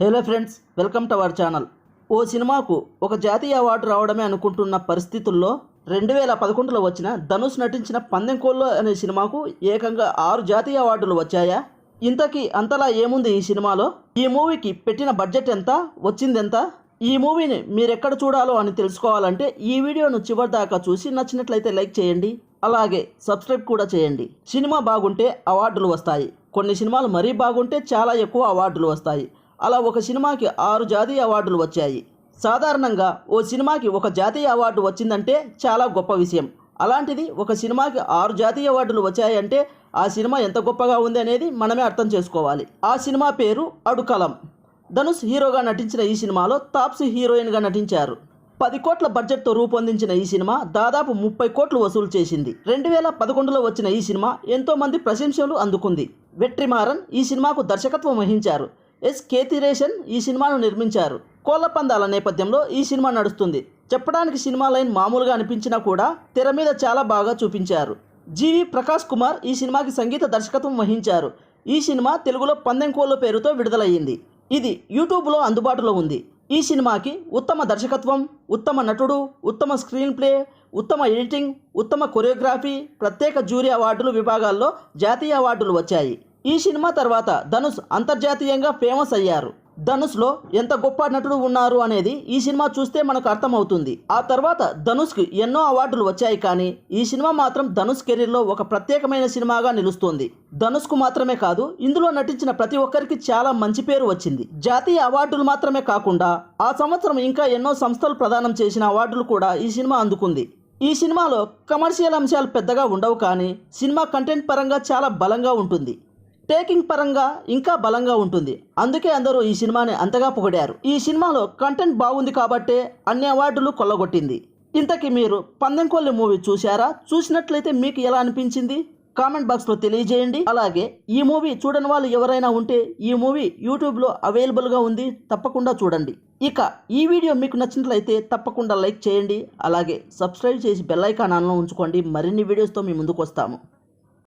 Hello friends welcome to our channel. ఓ సినిమాకు ఒక జాతీయ అవార్డు రావడమే అనుకుంటున్న పరిస్థితుల్లో రెండు వేల పదకొండులో వచ్చిన ధనుష్ నటించిన పందెంకోళ్ళు అనే సినిమాకు ఏకంగా ఆరు జాతీయ అవార్డులు వచ్చాయా? ఇంతకీ అంతలా ఏముంది ఈ సినిమాలో? ఈ మూవీకి పెట్టిన బడ్జెట్ ఎంత? వచ్చింది ఎంత ఈ మూవీని మీరెక్కడ చూడాలో అని తెలుసుకోవాలంటే ఈ వీడియోను చివరి దాకా చూసి నచ్చినట్లయితే లైక్ చేయండి అలాగే సబ్స్క్రైబ్ కూడా చేయండి. సినిమా బాగుంటే అవార్డులు వస్తాయి. కొన్ని సినిమాలు మరీ బాగుంటే చాలా ఎక్కువ అవార్డులు వస్తాయి. అలా ఒక సినిమాకి ఆరు జాతీయ అవార్డులు వచ్చాయి. సాధారణంగా ఓ సినిమాకి ఒక జాతీయ అవార్డు వచ్చిందంటే చాలా గొప్ప విషయం. అలాంటిది ఒక సినిమాకి ఆరు జాతీయ అవార్డులు వచ్చాయంటే ఆ సినిమా ఎంత గొప్పగా ఉంది అనేది మనమే అర్థం చేసుకోవాలి. ఆ సినిమా పేరు అడుకలం. ధనుష్ హీరోగా నటించిన ఈ సినిమాలో తాప్సీ హీరోయిన్గా నటించారు. పది కోట్ల బడ్జెట్తో రూపొందించిన ఈ సినిమా దాదాపు ముప్పై కోట్లు వసూలు చేసింది. రెండు వేల పదకొండులో వచ్చిన ఈ సినిమా ఎంతోమంది ప్రశంసలు అందుకుంది. వెట్రిమారన్ ఈ సినిమాకు దర్శకత్వం వహించారు. ఎస్. కేతిరేషన్ ఈ సినిమాను నిర్మించారు. కోళ్ళ పందాల నేపథ్యంలో ఈ సినిమా నడుస్తుంది. చెప్పడానికి సినిమా లైన్ మామూలుగా అనిపించినా కూడా తెర మీద చాలా బాగా చూపించారు. జీవి ప్రకాష్ కుమార్ ఈ సినిమాకి సంగీత దర్శకత్వం వహించారు. ఈ సినిమా తెలుగులో పందెంకోళ్ళ పేరుతో విడుదలయ్యింది. ఇది యూట్యూబ్లో అందుబాటులో ఉంది. ఈ సినిమాకి ఉత్తమ దర్శకత్వం ఉత్తమ నటుడు ఉత్తమ స్క్రీన్ ప్లే ఉత్తమ ఎడిటింగ్ ఉత్తమ కొరియోగ్రఫీ ప్రత్యేక జ్యూరీ అవార్డులు విభాగాల్లో జాతీయ అవార్డులు వచ్చాయి. ఈ సినిమా తర్వాత ధనుష్ అంతర్జాతీయంగా ఫేమస్ అయ్యారు. ధనుష్లో ఎంత గొప్ప నటుడు ఉన్నారు అనేది ఈ సినిమా చూస్తే మనకు అర్థమవుతుంది. ఆ తర్వాత ధనుష్కి ఎన్నో అవార్డులు వచ్చాయి కానీ ఈ సినిమా మాత్రం ధనుష్ కెరీర్లో ఒక ప్రత్యేకమైన సినిమాగా నిలుస్తుంది. ధనుష్కు మాత్రమే కాదు ఇందులో నటించిన ప్రతి ఒక్కరికి చాలా మంచి పేరు వచ్చింది. జాతీయ అవార్డులు మాత్రమే కాకుండా ఆ సంవత్సరం ఇంకా ఎన్నో సంస్థలు ప్రదానం చేసిన అవార్డులు కూడా ఈ సినిమా అందుకుంది. ఈ సినిమాలో కమర్షియల్ అంశాలు పెద్దగా ఉండవు కానీ సినిమా కంటెంట్ పరంగా చాలా బలంగా ఉంటుంది. టేకింగ్ పరంగా ఇంకా బలంగా ఉంటుంది. అందుకే అందరూ ఈ సినిమాని అంతగా పొగిడారు. ఈ సినిమాలో కంటెంట్ బాగుంది కాబట్టే అన్ని అవార్డులు కొల్లగొట్టింది. ఇంతకీ మీరు పందెంకొల్లి మూవీ చూశారా? చూసినట్లయితే మీకు ఎలా అనిపించింది? కామెంట్ బాక్స్లో తెలియజేయండి. అలాగే ఈ మూవీ చూడని వాళ్ళు ఎవరైనా ఉంటే ఈ మూవీ యూట్యూబ్లో అవైలబుల్గా ఉంది. తప్పకుండా చూడండి. ఇక ఈ వీడియో మీకు నచ్చినట్లయితే తప్పకుండా లైక్ చేయండి. అలాగే సబ్స్క్రైబ్ చేసి బెల్ ఐకాన్ ఆన్లో ఉంచుకోండి. మరిన్ని వీడియోస్తో మీ ముందుకు వస్తాము.